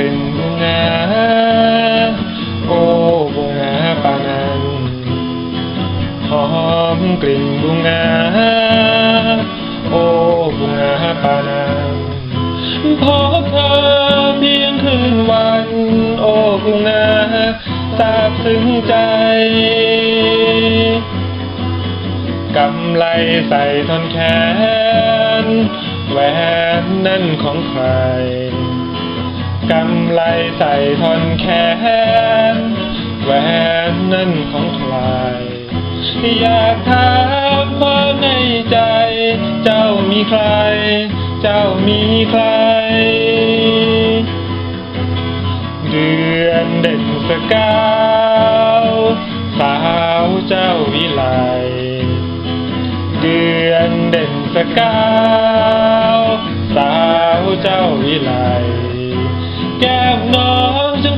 เป็นนาโอ้บุงาปานังหอมกลิ่นบุงาโอ้บุงาปานังพบเธอเพียงคืนวัน โอ้บุงาราบซึ้งใจกำไลใส่ทนแขนแหวนนั่นของใคร กำไลใส่ทอนแขนแหวนนั่นของใคร อยากถามความในใจ เจ้ามีใคร เจ้ามีใคร เดือนเด่นสกาวสาวเจ้าวิไลเดือนเด่นสกาวสาวเจ้าวิไล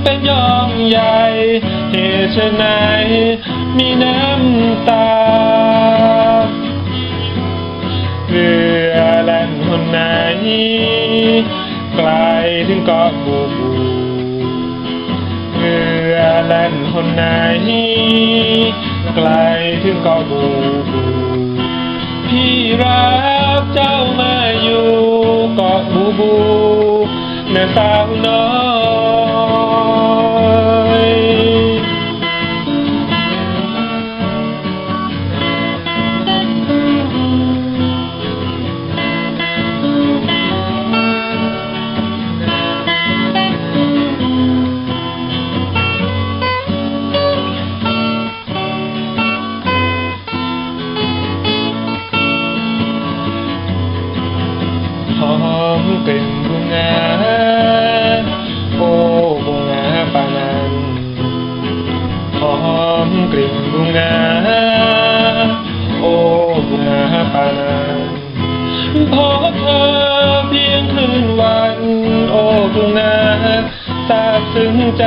เป็นยองใหญ่เหตุไฉนมีน้ำตาเรือแล่นหนไหนไกลถึงเกาะบูบูเรือแล่นหนไหนไกลถึงเกาะบูบูพี่รักเจ้ามาอยู่เกาะบูบูแม่สาวน้อย มกลิ่นบุงาโอ้บุงาปานันหอมกลิ่นบุงาโอ้บุงาปานันพบเธอเพียงคืนวัน โอ้บุงาซาบซึ้งใจ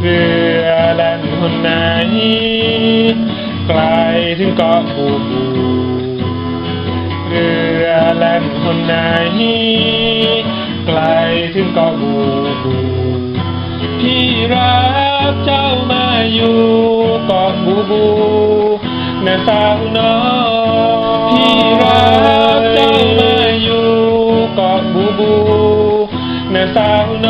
เรือแล่นหนไหนไกลถึงเกาะบูบูเรือแล่ นคนไหน ไกลถึงเกาะบูบูพี่รักเจ้ามาอยู่เกาะบูบูนะสาวน้อยพี่รักเจ้ามาอยู่เกาะบูบูนะสาวน้อ